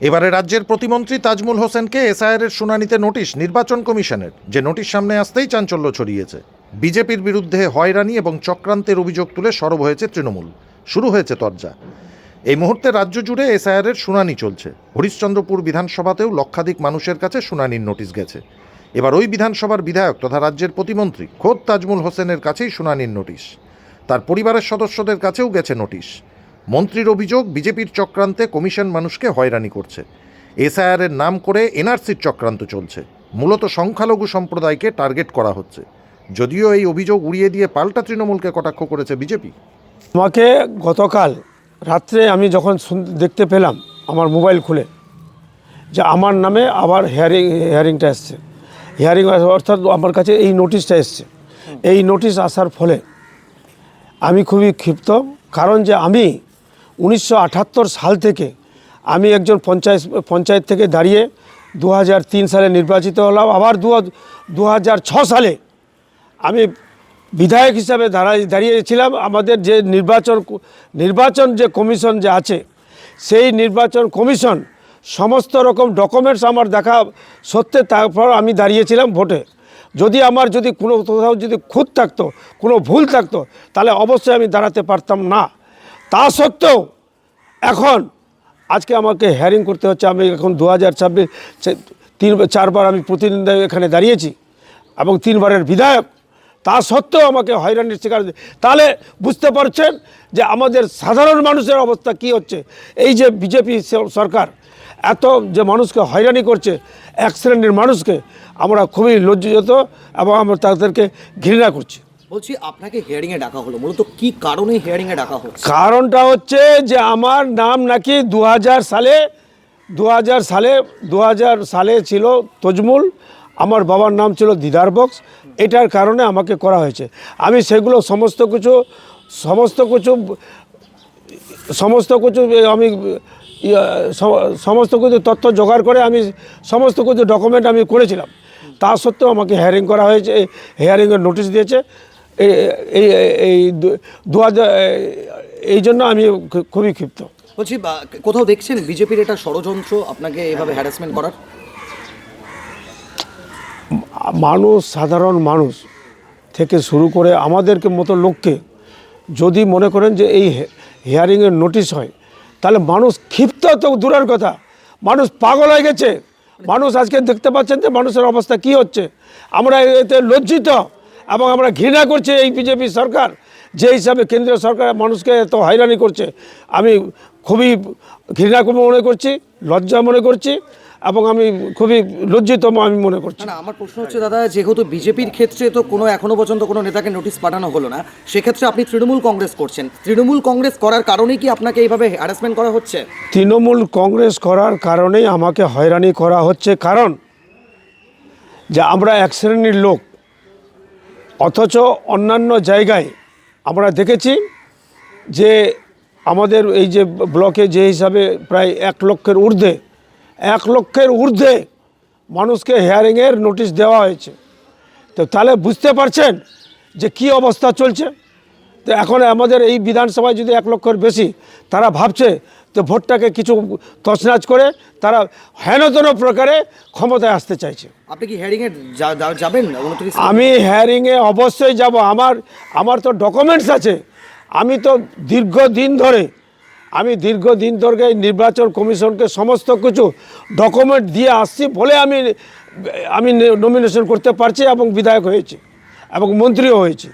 এবারে রাজ্যের প্রতিমন্ত্রী তাজমুল হোসেনকে এসআইআরের শুনানিতে নোটিশ নির্বাচন কমিশনের। যে নোটিশ সামনে আসতেই চাঞ্চল্য ছড়িয়েছে। বিজেপির বিরুদ্ধে হয়রানি এবং চক্রান্তের অভিযোগ তুলে সরব হয়েছে তৃণমূল। শুরু হয়েছে তরজা। এই মুহূর্তে রাজ্য জুড়ে এসআইআরের শুনানি চলছে। হরিশ্চন্দ্রপুর বিধানসভাতেও লক্ষাধিক মানুষের কাছে শুনানির নোটিশ গেছে। এবার ওই বিধানসভার বিধায়ক তথা রাজ্যের প্রতিমন্ত্রী খোদ তাজমুল হোসেনের কাছেই শুনানির নোটিশ। তার পরিবারের সদস্যদের কাছেও গেছে নোটিশ। মন্ত্রীর অভিযোগ, বিজেপির চক্রান্তে কমিশন মানুষকে হয়রানি করছে। এসআইআরের নাম করে এনআরসির চক্রান্ত চলছে। মূলত সংখ্যালঘু সম্প্রদায়কে টার্গেট করা হচ্ছে। যদিও এই অভিযোগ উড়িয়ে দিয়ে পাল্টা তৃণমূলকে কটাক্ষ করেছে বিজেপি। আমাকে গতকাল রাত্রে আমি যখন দেখতে পেলাম আমার মোবাইল খুলে, যে আমার নামে আবার হেয়ারিং হেয়ারিংটা এসছে। হিয়ারিং অর্থাৎ আমার কাছে এই নোটিশটা এসছে। এই নোটিশ আসার ফলে আমি খুবই ক্ষিপ্ত। কারণ যে আমি উনিশশো আটাত্তর সাল থেকে আমি একজন পঞ্চায়েত পঞ্চায়েত থেকে দাঁড়িয়ে দু হাজার তিন সালে নির্বাচিত হলাম। আবার দু সালে আমি বিধায়ক হিসাবে দাঁড়াই, দাঁড়িয়েছিলাম। আমাদের যে নির্বাচন নির্বাচন যে কমিশন যে আছে, সেই নির্বাচন কমিশন সমস্ত রকম ডকুমেন্টস আমার দেখা সত্ত্বে তারপর আমি দাঁড়িয়েছিলাম ভোটে। যদি আমার যদি কোনো কোথাও যদি খুঁত থাকতো, কোনো ভুল থাকতো, তাহলে অবশ্যই আমি দাঁড়াতে পারতাম না। তা সত্ত্বেও এখন আজকে আমাকে হ্যারিং করতে হচ্ছে, আমি এখন দু হাজার ছাব্বিশ তিন, চারবার আমি প্রতিনিধি এখানে দাঁড়িয়েছি এবং তিনবারের বিধায়ক। তা সত্ত্বেও আমাকে হয়রানির শিকার তাহলে বুঝতে পারছেন যে আমাদের সাধারণ মানুষের অবস্থা কি হচ্ছে? এই যে বিজেপি সরকার এত যে মানুষকে হয়রানি করছে, এক শ্রেণির মানুষকে আমরা খুবই লজ্জিত এবং আমরা তাদেরকে ঘৃণা করছি। বলছি আপনাকে হিয়ারিং এ ডাকা হলো। মূলত কি কারণে হিয়ারিং এ ডাকা হচ্ছে? কারণটা হচ্ছে যে আমার নাম নাকি দু হাজার সালে দু হাজার সালে দু হাজার সালে ছিল তজমুল, আমার বাবার নাম ছিল দিদার বক্স, এটার কারণে আমাকে করা হয়েছে। আমি সেগুলো সমস্ত কিছু সমস্ত কিছু সমস্ত কিছু আমি সমস্ত কিছু তথ্য জোগাড় করে আমি সমস্ত কিছু ডকুমেন্ট আমি করেছিলাম। তা সত্ত্বেও আমাকে হেয়ারিং করা হয়েছে হেয়ারিংয়ের নোটিশ দিয়েছে। এই এই এই দু- এই জন্য আমি খুবই ক্ষিপ্ত। বলছি কোথাও দেখছেন বিজেপির এটা ষড়যন্ত্র আপনাকে এভাবে হ্যারাসমেন্ট করার? মানুষ সাধারণ মানুষ থেকে শুরু করে আমাদেরকে মতো লোককে যদি মনে করেন যে এই হিয়ারিংয়ের নোটিশ হয় তাহলে মানুষ ক্ষিপ্ত তো দূরের কথা। মানুষ পাগল হয়ে গেছে। মানুষ আজকে দেখতে পাচ্ছেন যে মানুষের অবস্থা কি হচ্ছে। আমরা এতে লজ্জিত। এবং আমরা ঘৃণা করছি এই বিজেপি সরকার যে হিসাবে কেন্দ্রীয় সরকার মানুষকে এত হয়রানি করছে। আমি খুবই ঘৃণা মনে করছি লজ্জা মনে করছি এবং আমি খুবই লজ্জিত আমি মনে করছি। না আমার প্রশ্ন হচ্ছে দাদা যেহেতু বিজেপির ক্ষেত্রে তো কোনো এখনও পর্যন্ত কোনো নেতাকে নোটিশ পাঠানো হলো না সেক্ষেত্রে আপনি তৃণমূল কংগ্রেস করছেন। তৃণমূল কংগ্রেস করার কারণেই কি আপনাকে এইভাবে হ্যারাসমেন্ট করা হচ্ছে? তৃণমূল কংগ্রেস করার কারণেই আমাকে হয়রানি করা হচ্ছে। কারণ যে আমরা এক শ্রেণির লোক অথচ অন্যান্য জায়গায় আমরা দেখেছি যে আমাদের এই যে ব্লকে যে হিসাবে প্রায় এক লক্ষের ঊর্ধ্বে, এক লক্ষের ঊর্ধ্বে মানুষকে হেয়ারিংয়ের নোটিশ দেওয়া হয়েছে। তো তাহলে বুঝতে পারছেন যে কি অবস্থা চলছে? তো এখন আমাদের এই বিধানসভায় যদি এক লক্ষের বেশি তারা ভাবছে তো ভোটটাকে কিছু তছনাছ করে তারা হেনতন প্রকারে ক্ষমতায় আসতে চাইছে। আপনি কি হিয়ারিং এ যা- যা- যাবেন? আমি হ্যারিংয়ে অবশ্যই যাব। আমার আমার তো ডকুমেন্টস আছে। আমি তো দীর্ঘদিন ধরে আমি দীর্ঘদিন ধরে নির্বাচন কমিশনকে সমস্ত কিছু ডকুমেন্ট দিয়ে আসছি বলে আমি আমি নমিনেশন করতে পারছি এবং বিধায়ক হয়েছি এবং মন্ত্রীও হয়েছি।